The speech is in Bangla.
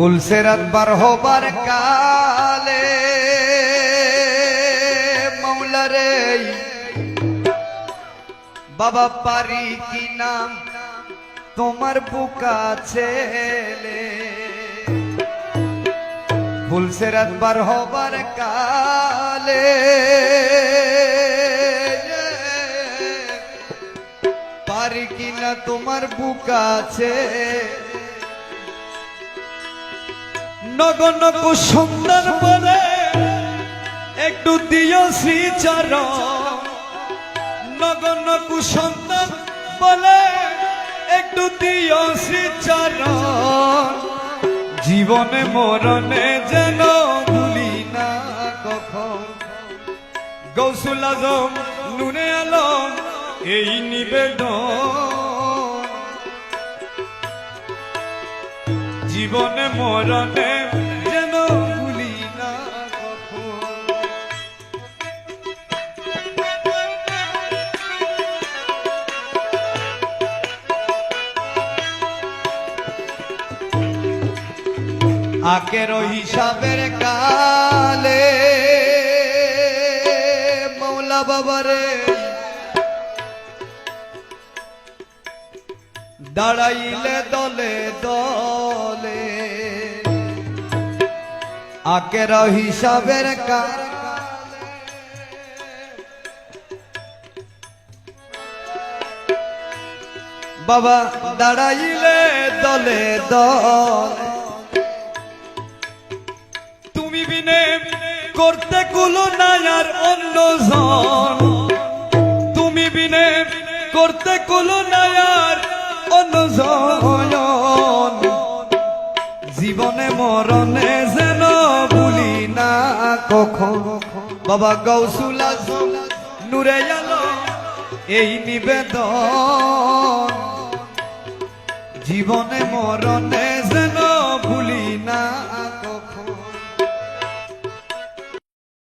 পুলসেরাত বার হবার কালে মৌলারে বাবা পারি কি নাম? তোমার বুকা ছেলে। ফুলসেরাত বার হবার কালে পারি কিনা তোমার বুকা আছে নগন সুন্দর বলে, একটু দিও শ্রীচরণ। নগন সুন্দর বলে, একটু দিও শ্রীচরণ। জীবনে মরণে যেন ভুলি না কখন। গৌসুল আজম, নুনে আলম, এই নিবেদন। জীবনে মরণে আকের হিসাবের কালে মৌলা বাবারে দাঁড়াইলে দলে দলে আকের হিসাবের কালে বাবা দাঁড়াইলে দলে দলে করতে কুলো নাই আর অন্য জন। তুমি বিনে করতে কুলো নাই আর অন্য জন। জীবনে মরণে যেন বলি না কখন। বাবা গৌসুলা নুরে আলো, এই নিবেদন। জীবনে মরণে যেন ভুলি না কখন।